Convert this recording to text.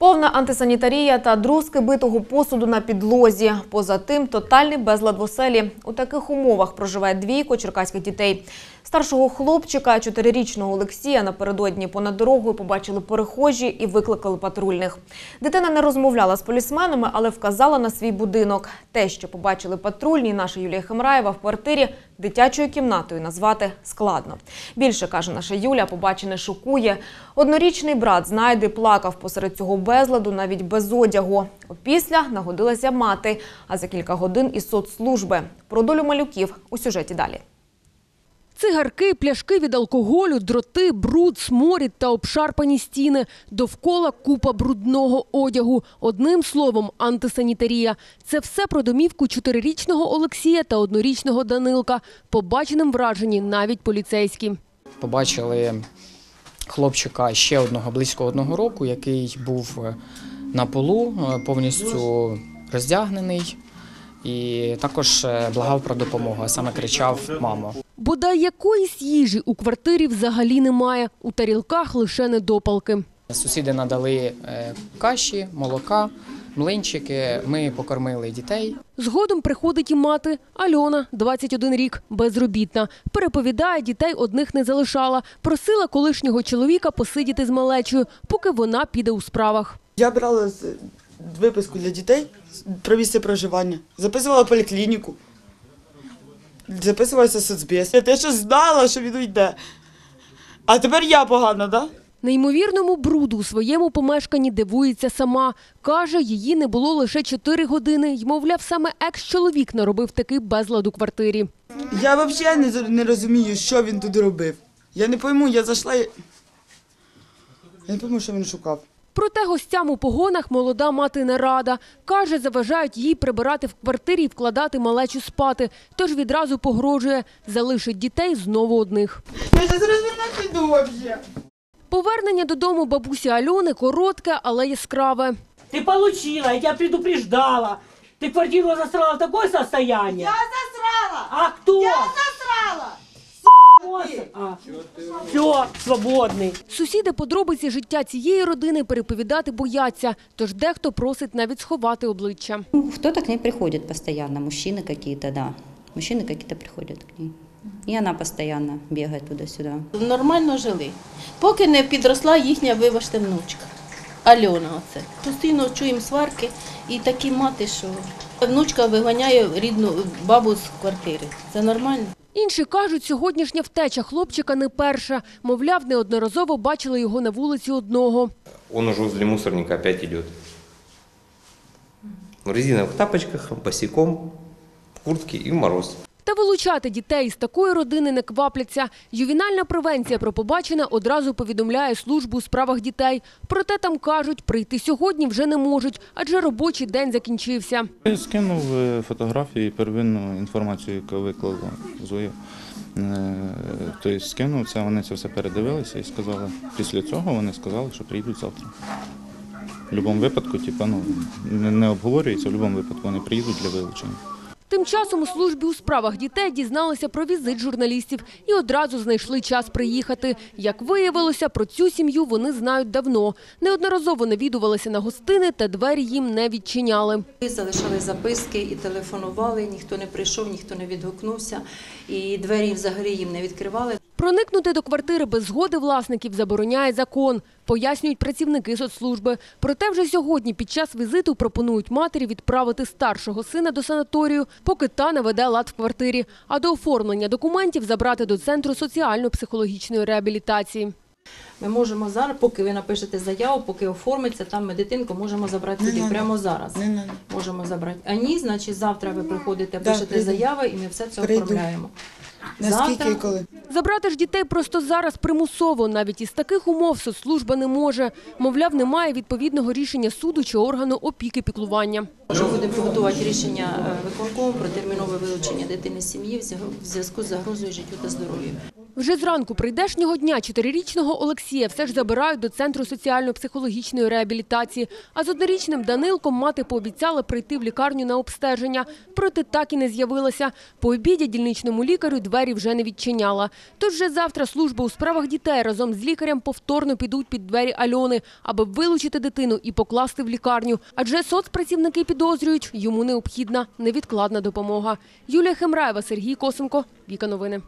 Повна антисанітарія та друзки битого посуду на підлозі. Поза тим, тотальний безлад в оселі. У таких умовах проживає двійко черкаських дітей. Старшого хлопчика, чотирирічного Олексія, напередодні понад дорогою побачили перехожі і викликали патрульних. Дитина не розмовляла з полісменами, але вказала на свій будинок. Те, що побачили патрульні, наша Юлія Хемраєва в квартирі дитячою кімнатою назвати складно. Більше каже наша Юля, побачене шокує. Однорічний брат знайди плакав посеред цього безладу навіть без одягу. Опісля нагодилася мати, а за кілька годин із соцслужби. Про долю малюків у сюжеті далі. Цигарки, пляшки від алкоголю, дроти, бруд, сморід та обшарпані стіни. Довкола купа брудного одягу. Одним словом, антисанітарія. Це все про домівку чотирирічного Олексія та однорічного Данилка. Побаченим вражені навіть поліцейські. побачили хлопчика ще одного близько одного року, який був е, на полу, е, повністю роздягнений, і також е, благав про допомогу, а саме кричав Мамо. Бодай якоїсь їжі у квартирі взагалі немає. У тарілках лише недопалки. Сусіди надали е, каші, молока, млинчики. Ми покормили дітей. Згодом приходить і мати Альона, 21 рік, безробітна. Переповідає, дітей одних не залишала. Просила колишнього чоловіка посидіти з малечою, поки вона піде у справах. Я брала виписку для дітей про місце проживання, записувала поліклініку, записувалася в. Я те, що знала, що він уйде. А тепер я погана, так? Да? Неймовірному бруду у своєму помешканні дивується сама. Каже, її не було лише 4 години. Й, мовляв, саме екс-чоловік наробив такий безлад у квартирі. Я взагалі не, не розумію, що він тут робив. Я не пойму, я зайшла. Я не пойму, що він шукав. Проте гостям у погонах молода мати не рада. Каже, заважають їй прибирати в квартирі і вкладати малечу спати. Тож відразу погрожує, залишить дітей знову одних. Я зараз розвернусь піду взагалі. Повернення додому бабусі Альони коротке, але яскраве. Ты получила, я тебя предупреждала. Ты квартиру засрала в такое состояние. Я засрала! А кто? Я засрала! А. Все, свободный. Сусіди подробиці життя цієї родини переповідати бояться, тож дехто просить навіть сховати обличчя. Ну, Кто-то к ней приходит постоянно, мужчины какие-то, да. Мужчины какие-то приходят к ней. И она постоянно бегает туда-сюда. Нормально жили. Поки не підросла їхня, вибачте, внучка. Альона оце. Постійно чуємо сварки і такі мати, що внучка виганяє рідну бабу з квартири. Це нормально? Інші кажуть, сьогоднішня втеча хлопчика не перша. Мовляв, неодноразово бачили його на вулиці одного. Он уже возле мусорника опять йде. В резиновых тапочках, босиком, в куртке и в мороз. Та вилучати дітей з такої родини не квапляться. Ювінальна превенція про побачене одразу повідомляє службу у справах дітей. Проте там кажуть, прийти сьогодні вже не можуть, адже робочий день закінчився. Я скинув е, фотографії, первинну інформацію, яку виклала Зоя. Е, Тобто скинув це, вони це все передивилися і сказали. Після цього вони сказали, що прийдуть завтра. В будь-якому випадку, типу, ну, не обговорюється, в будь-якому випадку вони приїдуть для вилучення. Тим часом у службі у справах дітей дізналися про візит журналістів і одразу знайшли час приїхати. Як виявилося, про цю сім'ю вони знають давно. Неодноразово навідувалися на гостини та двері їм не відчиняли. Залишали записки і телефонували, ніхто не прийшов, ніхто не відгукнувся, і двері взагалі їм не відкривали. Проникнути до квартири без згоди власників забороняє закон, пояснюють працівники соцслужби. Проте вже сьогодні під час візиту пропонують матері відправити старшого сина до санаторію, поки та не веде лад в квартирі, а до оформлення документів забрати до центру соціально-психологічної реабілітації. Ми можемо зараз, поки ви напишете заяву, поки оформиться, там ми дитинку можемо забрати сюди прямо зараз. Не надо. Можемо забрати. А ні, значить завтра ви приходите, пишете прийду. заяви і ми все це Прийду. оформляємо. Наскільки і коли? Забрати ж дітей просто зараз примусово. Навіть із таких умов соцслужба не може. Мовляв, немає відповідного рішення суду чи органу опіки піклування. Що будемо готувати рішення е, виконкому про термінове вилучення дитини з сім'ї в зв'язку з загрозою життю та здоров'ю. Вже зранку прийдешнього дня чотирирічного Олексія все ж забирають до центру соціально-психологічної реабілітації. А з однорічним Данилком мати пообіцяла прийти в лікарню на обстеження. Проте так і не з'явилася. По обіді дільничному лікарю двері вже не відчиняла. Тож вже завтра служба у справах дітей разом з лікарем повторно підуть під двері Альони, аби вилучити дитину і покласти в лікарню. Адже соцпрацівники підозрюють, йому необхідна невідкладна допомога. Юлія Хемраєва, Сергій Косенко, Віка Новини.